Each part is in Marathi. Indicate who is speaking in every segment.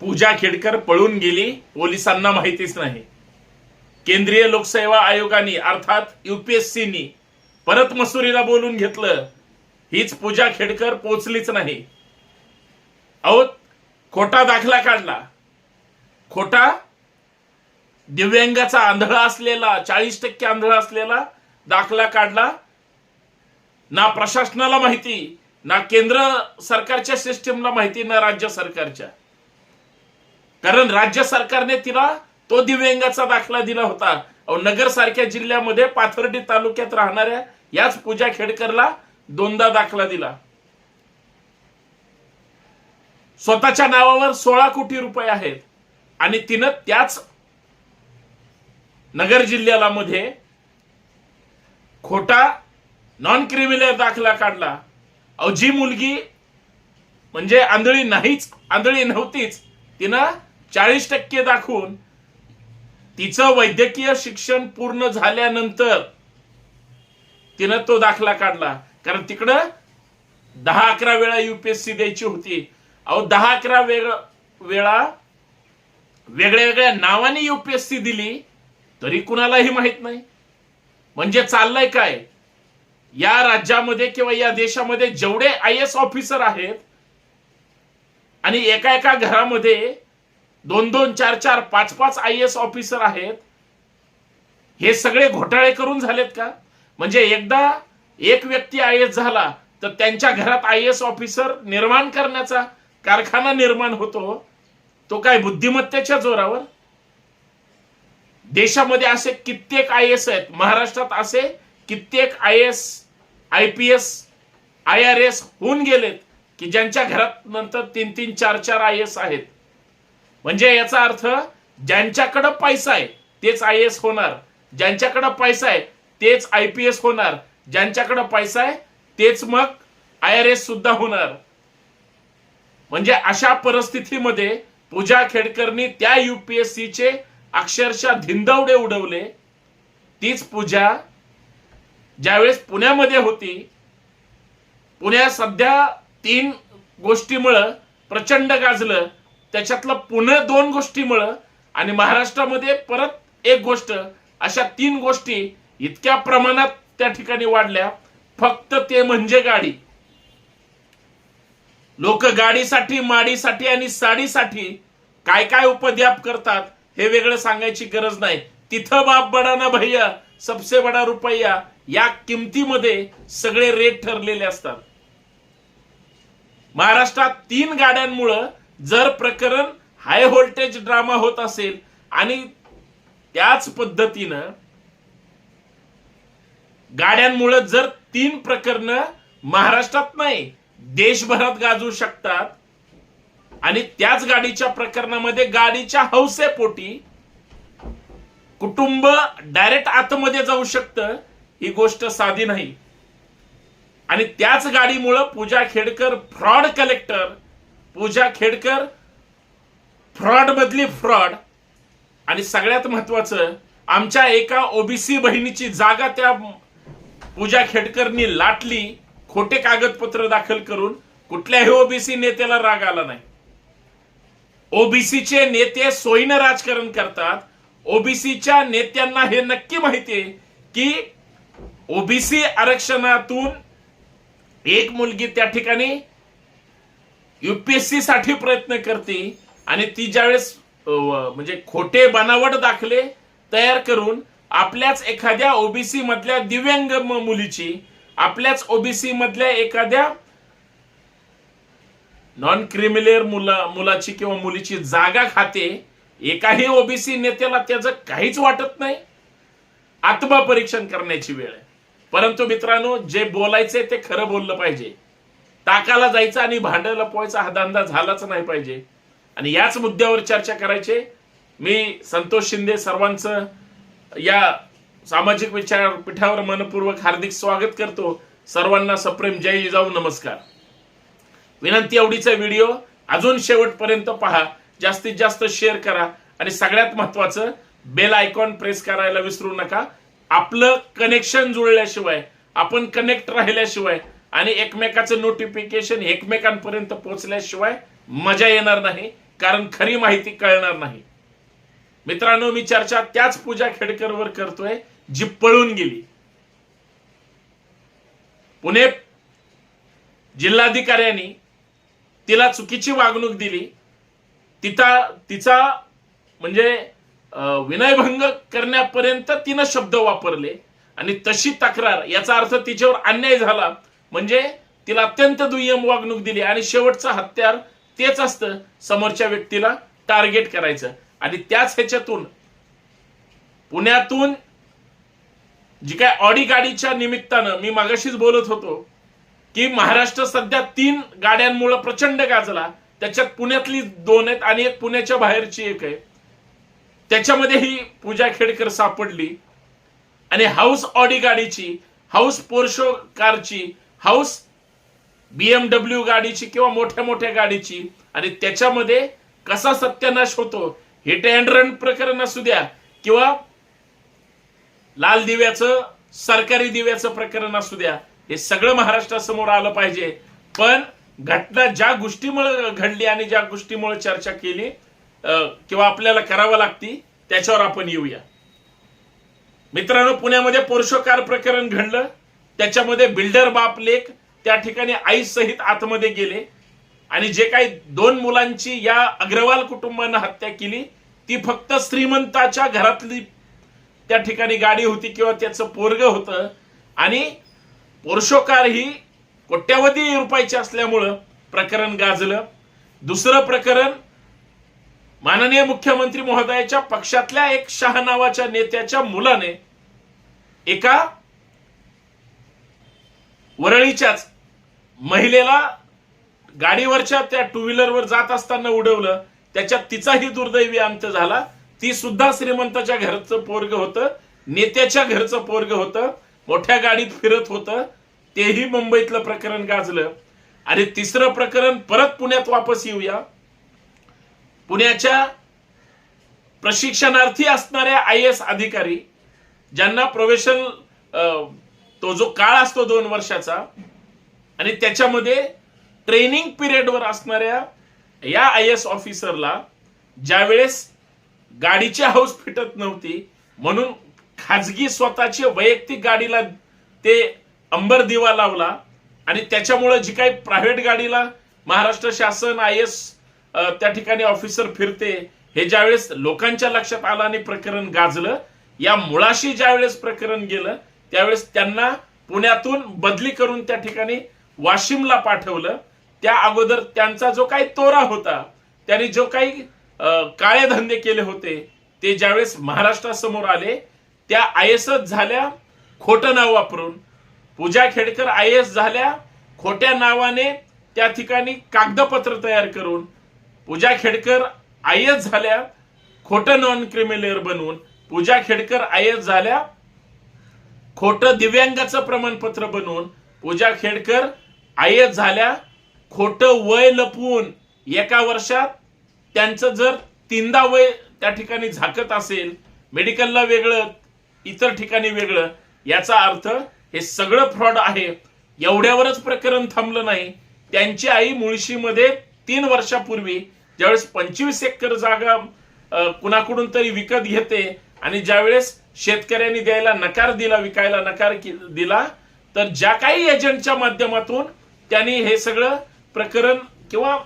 Speaker 1: पूजा खेडकर पळून गेली पोलिसांना माहितीच नाही. केंद्रीय लोकसेवा आयोगाने अर्थात युपीएससीनी परत मसुरीला बोलून घेतलं. हीच पूजा खेडकर पोचलीच नाही. अहो खोटा दाखला काढला. खोटा? दिव्यांगाचा आंधळा असलेला चाळीस टक्के आंधळा असलेला दाखला काढला. ना प्रशासनाला माहिती ना केंद्र सरकारच्या सिस्टीमला माहिती ना राज्य सरकारच्या. कारण राज्य सरकारने तिला तो दिव्यांगाचा दाखला दिला होता. नगरसारख्या नगर सारख्या जिल्ह्यामध्ये पाथर्डी तालुक्यात राहणाऱ्या याच पूजा खेडकरला दोनदा दाखला दिला. स्वतःच्या नावावर सोळा कोटी रुपये आहेत. आणि तिनं त्याच नगर जिल्ह्याला मध्ये खोटा नॉन क्रिमिनल दाखला काढला. अहो जी मुलगी म्हणजे आंधळी नाहीच आंधळी नव्हतीच तिनं चाळीस टक्के दाखवून तिचं वैद्यकीय शिक्षण पूर्ण झाल्यानंतर तिनं तो दाखला काढला. कारण तिकडं दहा अकरा वेळा युपीएससी द्यायची होती. अहो दहा अकरा वेग वेळा वेगळ्या वेगळ्या नावाने युपीएससी दिली तरी कुणालाही माहीत नाही. म्हणजे चाललंय काय? या राज्यामध्ये किंवा या देशामध्ये जेवढे आय एस ऑफिसर आहेत आणि एका एका घरामध्ये दोन दोन चार चार पाच पाच आय एस ऑफिसर आहेत. हे सगळे घोटाळे करून झालेत का? म्हणजे एकदा एक व्यक्ती आय एस झाला तर त्यांच्या घरात आय एस ऑफिसर निर्माण करण्याचा कारखाना निर्माण होतो. तो काय बुद्धिमत्तेच्या जोरावर? देशामध्ये असे कित्येक आय एस आहेत. महाराष्ट्रात असे कित्येक I S I P S I R S होऊन गेलेत की ज्यांच्या घरात नंतर तीन तीन चार चार आय एस आहेत. म्हणजे याचा अर्थ ज्यांच्याकडं पैसा आहे तेच आय एस होणार. ज्यांच्याकडं पैसा आहे तेच आय पी एस होणार. ज्यांच्याकडं पैसा आहे तेच मग आय आर एस सुद्धा होणार. म्हणजे अशा परिस्थितीमध्ये पूजा खेडकरनी त्या युपीएससीचे अक्षरशः धिंदवडे उडवले. तीच पूजा ज्यावेळेस पुण्यामध्ये होती पुण्यात सध्या तीन गोष्टीमुळं प्रचंड गाजलं. त्याच्यातलं पुन्हा दोन गोष्टीमुळं आणि महाराष्ट्रामध्ये परत एक गोष्ट अशा तीन गोष्टी इतक्या प्रमाणात त्या ठिकाणी वाढल्या. फक्त ते म्हणजे गाडी. लोक गाडीसाठी माडीसाठी आणि साडीसाठी काय काय उपद्याप करतात हे वेगळं सांगायची गरज नाही. तिथं बाप बडा ना भैया सबसे बडा रुपया या किमतीमध्ये सगळे रेट ठरलेले असतात. महाराष्ट्रात तीन गाड्यांमुळं जर प्रकरण हाय व्होल्टेज ड्रामा होत असेल आणि त्याच पद्धतीनं गाड्यांमुळे जर तीन प्रकरण महाराष्ट्रात नाही देशभरात गाजू शकतात आणि त्याच गाडीच्या प्रकरणामध्ये गाडीच्या हौसेपोटी कुटुंब डायरेक्ट आतमध्ये जाऊ शकतं ही गोष्ट साधी नाही. आणि त्याच गाडीमुळं Pooja Khedkar fraud collector Pooja Khedkar fraud मधली फ्रॉड. आणि सगळ्यात महत्वाचं आमच्या एका ओबीसी बहिणीची जागा त्या पूजा खेडकरनी लाटली खोटे कागदपत्र दाखल करून. कुठल्याही ओबीसी नेत्याला राग आला नाही. ओबीसीचे नेते सोयीनं राजकारण करतात. ओबीसीच्या नेत्यांना हे नक्की माहितीये की ओबीसी आरक्षणातून एक मुलगी त्या ठिकाणी युपीएससी साठी प्रयत्न करते आणि ती ज्यावेळेस म्हणजे खोटे बनावट दाखले तयार करून आपल्याच एखाद्या ओबीसी मधल्या दिव्यांग मुलीची आपल्याच ओबीसी मधल्या एखाद्या नॉन क्रिमिलेअर मुला मुलाची किंवा मुलीची जागा खाते एकाही ओबीसी नेत्याला त्याचं काहीच वाटत नाही. आत्मपरीक्षण करण्याची वेळ आहे. परंतु मित्रांनो जे बोलायचे ते खरं बोललं पाहिजे. टाकाला जायचं आणि भांडायला पोहायचा हा धंदा झालाच नाही पाहिजे. आणि याच मुद्द्यावर चर्चा करायचे. मी संतोष शिंदे सर्वांचं या सामाजिक विचारपीठावर मनपूर्वक हार्दिक स्वागत करतो. सर्वांना सप्रेम जय जाऊ नमस्कार. विनंती एवढीचा व्हिडिओ. अजून शेवटपर्यंत पहा. जास्तीत जास्त शेअर करा. आणि सगळ्यात महत्वाचं बेल आयकॉन प्रेस करायला विसरू नका. आपलं कनेक्शन जुळल्याशिवाय आपण कनेक्ट राहिल्याशिवाय आणि एकमेकाचं नोटिफिकेशन एकमेकांपर्यंत पोहोचल्याशिवाय मजा येणार नाही कारण खरी माहिती कळणार नाही. मित्रांनो मी चर्चा त्याच पूजा खेडकरवर करतोय जी पळून गेली. पुणे जिल्हाधिकाऱ्यांनी तिला चुकीची वागणूक दिली. तिचा तिचा म्हणजे विनयभंग करण्यापर्यंत तिनं शब्द वापरले. आणि तशी तक्रार याचा अर्थ तिच्यावर अन्याय झाला. म्हणजे तिला अत्यंत दुय्यम वागणूक दिली आणि शेवटचं हत्यार तेच असतं समोरच्या व्यक्तीला टार्गेट करायचं. आणि त्याच ह्याच्यातून पुण्यातून जी काय ऑडी गाडीच्या निमित्तानं मी मागाशीच बोलत होतो की महाराष्ट्र सध्या तीन गाड्यांमुळे प्रचंड गाजला. त्याच्यात पुण्यातली दोन आहेत आणि एक पुण्याच्या बाहेरची एक आहे. त्याच्यामध्ये ही पूजा खेडकर सापडली. आणि हाऊस ऑडी गाडीची हाऊस पोर्शो कारची हाऊस बीएमडब्ल्यू गाडीची किंवा मोठ्या मोठ्या गाडीची. आणि त्याच्यामध्ये कसा सत्यानाश होतो हिट अँड रन प्रकरण असू द्या. किंवा लाल दिव्याचं सरकारी दिव्याचं प्रकरण असू द्या. हे सगळं महाराष्ट्रासमोर आलं पाहिजे. पण घटना ज्या गोष्टीमुळे घडली आणि ज्या गोष्टीमुळे चर्चा केली किंवा आपल्याला करावं लागती त्याच्यावर आपण येऊया. मित्रांनो पुण्यामध्ये पोर्शोकार प्रकरण घडलं. त्याच्यामध्ये बिल्डर बाप लेख त्या ठिकाणी आई सहित आतमध्ये गेले. आणि जे काही दोन मुलांची या अग्रवाल कुटुंबानं हत्या केली ती फक्त श्रीमंताच्या घरातली त्या ठिकाणी गाडी होती किंवा त्याचं पोरग होतं. आणि पोर्शोकार ही कोट्यावधी रुपयाची असल्यामुळं प्रकरण गाजलं. दुसरं प्रकरण माननीय मुख्यमंत्री महोदयाच्या पक्षातल्या एक शहा नावाच्या नेत्याच्या मुलाने एका वरळीच्याच महिलेला गाडीवरच्या त्या टू व्हीलरवर जात असताना उडवलं त्याच्यात तिचाही दुर्दैवी अंत झाला. ती सुद्धा श्रीमंताच्या घरचं पोरग होतं नेत्याच्या घरचं पोरग होतं मोठ्या गाडीत फिरत होतं तेही मुंबईतलं प्रकरण गाजलं. आणि तिसरं प्रकरण परत पुण्यात वापस येऊया. पुण्याच्या प्रशिक्षणार्थी असणाऱ्या आय एस अधिकारी ज्यांना प्रोफेशनल तो जो काळ असतो दोन वर्षाचा आणि त्याच्यामध्ये ट्रेनिंग पिरियडवर असणाऱ्या या आय एस ऑफिसरला ज्यावेळेस गाडीची हाऊस फिटत नव्हती म्हणून खाजगी स्वतःची वैयक्तिक गाडीला ते अंबर दिवा लावला आणि त्याच्यामुळे जी काही प्रायव्हेट गाडीला महाराष्ट्र शासन आय एस त्या ठिकाणी ऑफिसर फिरते हे ज्यावेळेस लोकांच्या लक्षात आलं आणि प्रकरण गाजलं या मुळाशी ज्यावेळेस प्रकरण गेलं त्यावेळेस त्यांना पुण्यातून बदली करून त्या ठिकाणी वाशिमला पाठवलं. त्या अगोदर त्यांचा जो काही तोरा होता त्यांनी जो काही काळे धंदे केले होते ते ज्यावेळेस महाराष्ट्रासमोर आले त्या आय एस झाल्या खोटं नाव वापरून. पूजा खेडकर आय एस झाल्या खोट्या नावाने त्या ठिकाणी कागदपत्र तयार करून पूजा खेडकर आय एस झाल्या खोटं नॉन क्रिमिनल बनवून पूजा खेडकर आय एस झाल्या खोटं दिव्यांगाचं प्रमाणपत्र बनवून पूजा खेडकर आय झाल्या खोटं वय लपवून एका वर्षात त्यांचं जर तीनदा वय त्या ठिकाणी झाकत असेल मेडिकलला वेगळं इतर ठिकाणी वेगळं याचा अर्थ हे सगळं फ्रॉड आहे. एवढ्यावरच प्रकरण थांबलं नाही. त्यांची आई मुळशीमध्ये तीन वर्षापूर्वी ज्यावेळेस पंचवीस एकर जागा कुणाकडून तरी विकत घेते आणि ज्यावेळेस शेतकऱ्यांनी द्यायला नकार दिला विकायला नकार दिला तर ज्या काही एजंटच्या माध्यमातून त्यांनी हे सगळं प्रकरण किंवा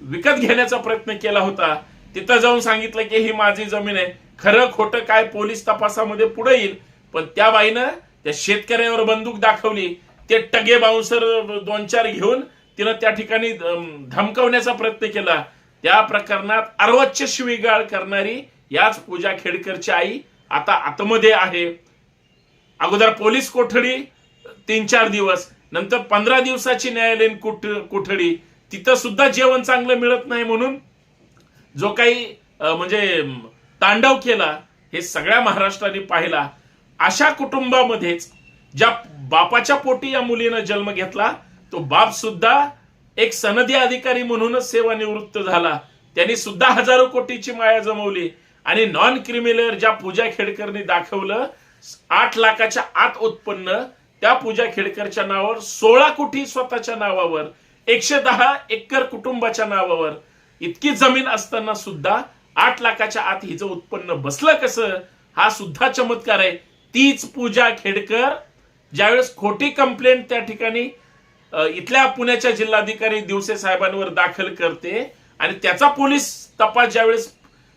Speaker 1: विकत घेण्याचा प्रयत्न केला होता तिथं जाऊन सांगितलं की ही माझी जमीन आहे. खरं खोटं काय पोलीस तपासामध्ये पुढे येईल पण त्या बाईनं त्या शेतकऱ्यावर बंदूक दाखवली. ते टगे बाउन्सर दोन चार घेऊन तिनं त्या ठिकाणी धमकवण्याचा प्रयत्न केला. त्या प्रकरणात अर्वच्च शिवीगाळ करणारी याच पूजा खेडकरची आई आता आतमध्ये आहे. अगोदर पोलीस कोठडी तीन चार दिवस. नंतर पंधरा दिवसाची न्यायालयीन कोठडी. तिथं सुद्धा जेवण चांगलं मिळत नाही म्हणून जो काही म्हणजे तांडव केला हे सगळ्या महाराष्ट्राने पाहिला. अशा कुटुंबामध्येच ज्या बापाच्या पोटी या मुलीनं जन्म घेतला तो बाप सुद्धा एक सनदी अधिकारी म्हणूनच सेवानिवृत्त झाला. त्यांनी सुद्धा हजारो कोटीची माया जमवली. आणि नॉन क्रिमिनल ज्या पूजा खेडकरनी दाखवलं आठ लाखाच्या आत उत्पन्न त्या पूजा खेडकरच्या नावावर सोळा कोटी स्वतःच्या नावावर एकशे दहा एकर कुटुंबाच्या नावावर इतकी जमीन असताना सुद्धा आठ लाखाच्या आत हिचं उत्पन्न बसलं कसं हा सुद्धा चमत्कार आहे. तीच पूजा खेडकर ज्यावेळेस खोटी कंप्लेंट त्या ठिकाणी इथल्या पुण्याच्या जिल्हाधिकारी दिवसे साहेबांवर दाखल करते आणि त्याचा पोलीस तपास ज्यावेळेस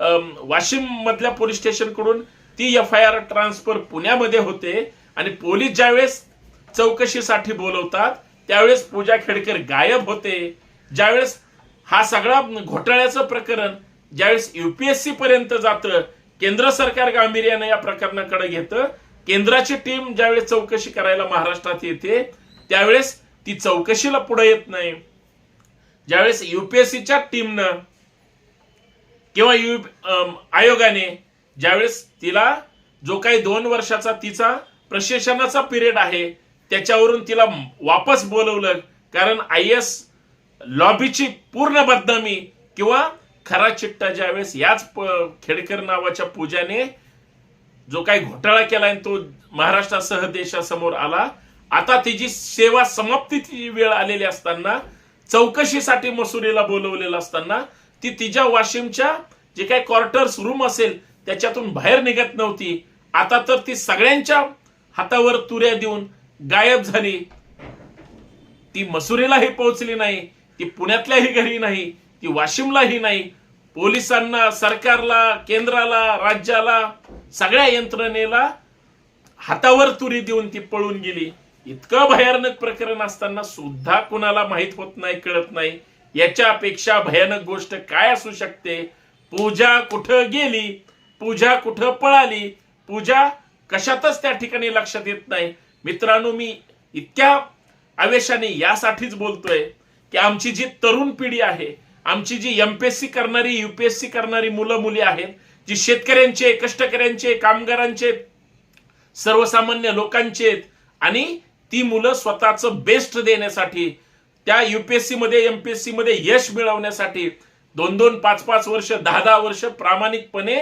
Speaker 1: वाशिम मधल्या पोलीस स्टेशनकडून ती एफ आय आर ट्रान्सफर पुण्यामध्ये होते. आणि पोलीस ज्यावेळेस चौकशीसाठी बोलवतात त्यावेळेस पूजा खेडकर गायब होते. ज्यावेळेस हा सगळा घोटाळ्याचं प्रकरण ज्यावेळेस युपीएससी पर्यंत जातं केंद्र सरकार गांभीर्यानं या प्रकरणाकडे घेतं केंद्राची टीम ज्यावेळेस चौकशी करायला महाराष्ट्रात येते त्यावेळेस ती चौकशीला पुढे येत नाही. ज्यावेळेस युपीएससीच्या टीमनं किंवा यु आयोगाने ज्यावेळेस तिला जो काही दोन वर्षाचा तिचा प्रशिक्षणाचा पिरियड आहे त्याच्यावरून तिला वापस बोलवलं कारण आय एस लॉबीची पूर्ण बदनामी किंवा खरा चिट्टा ज्यावेळेस याच प- खेडकर नावाच्या पूजाने जो काही घोटाळा केलाय तो महाराष्ट्रासह देशासमोर आला आता तिची सेवा समाप्तीची वेळ आलेली असताना चौकशीसाठी मसुरीला बोलवलेलं असताना ती तिच्या वाशिमच्या जे काही क्वार्टर्स रूम असेल त्याच्यातून बाहेर निघत नव्हती. आता तर ती सगळ्यांच्या हातावर तुऱ्या देऊन गायब झाली. ती मसुरीलाही पोहोचली नाही ती पुण्यातल्याही घरी नाही ती वाशिमलाही नाही. पोलिसांना सरकारला केंद्राला राज्याला सगळ्या यंत्रणेला हातावर तुरी देऊन ती पळून गेली. इतकं भयानक प्रकरण असताना सुद्धा कुणाला माहीत होत नाही कळत नाही. याच्यापेक्षा भयानक गोष्ट काय असू शकते? पूजा कुठं गेली? पूजा कुठं पळाली? पूजा कशातच त्या ठिकाणी लक्षात येत नाही. मित्रांनो मी इतक्या आवेशाने यासाठीच बोलतोय की आमची जी तरुण पिढी आहे आमची जी एमपीएससी करणारी युपीएससी करणारी मुलं मुली आहेत जी शेतकऱ्यांचे कष्टकऱ्यांचे कामगारांचे सर्वसामान्य लोकांचे आणि ती मुलं स्वतःचं बेस्ट देण्यासाठी त्या युपीएससी मध्ये एमपीएससी मध्ये यश मिळवण्यासाठी दोन दोन पाच पाच वर्ष दहा दहा वर्ष प्रामाणिकपणे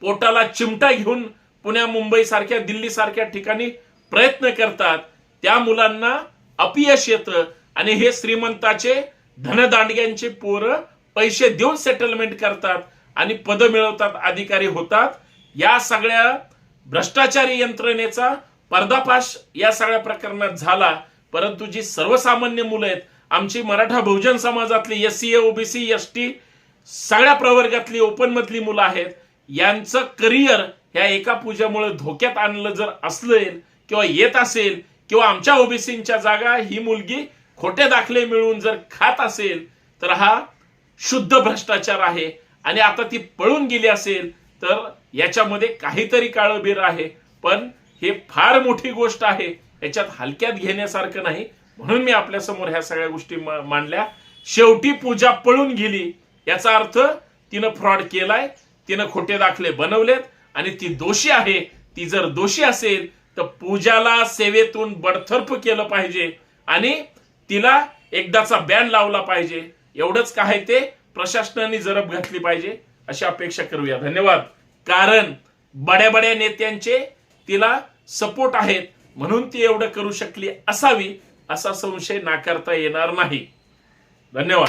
Speaker 1: पोटाला चिमटा घेऊन पुण्या मुंबई सारख्या दिल्ली सारख्या ठिकाणी प्रयत्न करतात. त्या मुलांना अपयश येतं आणि हे श्रीमंताचे धनदांडग्यांचे पोरं पैसे देऊन सेटलमेंट करतात आणि पद मिळवतात अधिकारी होतात. या सगळ्या भ्रष्टाचारी यंत्रणेचा पर्दाफाश या सगळ्या प्रकरणात झाला. परंतु जी सर्वसामान्य मुलं आहेत आमची मराठा बहुजन समाजातली S C OBC S T सगळ्या प्रवर्गातली ओपन मधली मुलं आहेत. यांचं करिअर ह्या एका पूजेमुळे धोक्यात आणलं जर असलं किंवा येत असेल किंवा आमच्या ओबीसींच्या जागा ही मुलगी खोटे दाखले मिळवून जर खात असेल तर हा शुद्ध भ्रष्टाचार आहे. आणि आता ती पळून गेली असेल तर याच्यामध्ये काहीतरी काळबीर आहे. पण हे फार मोठी गोष्ट आहे. याच्यात हलक्यात घेण्यासारखं नाही. म्हणून मी आपल्यासमोर ह्या सगळ्या गोष्टी मांडल्या. शेवटी पूजा पळून गेली. याचा अर्थ तिनं फ्रॉड केलाय तिनं खोटे दाखले बनवलेत आणि ती दोषी आहे. ती जर दोषी असेल तर पूजाला सेवेतून बडथर्फ केलं पाहिजे आणि तिला एकदाचा बॅन लावला पाहिजे. एवढंच काय ते? प्रशासनाने जरब घातली पाहिजे. अशी अपेक्षा करूया. धन्यवाद. कारण बड्या बड्या नेत्यांचे तिला सपोर्ट आहेत. म्हणून ती एवढं करू शकली असावी. असा संशय नाकारता येणार नाही. धन्यवाद.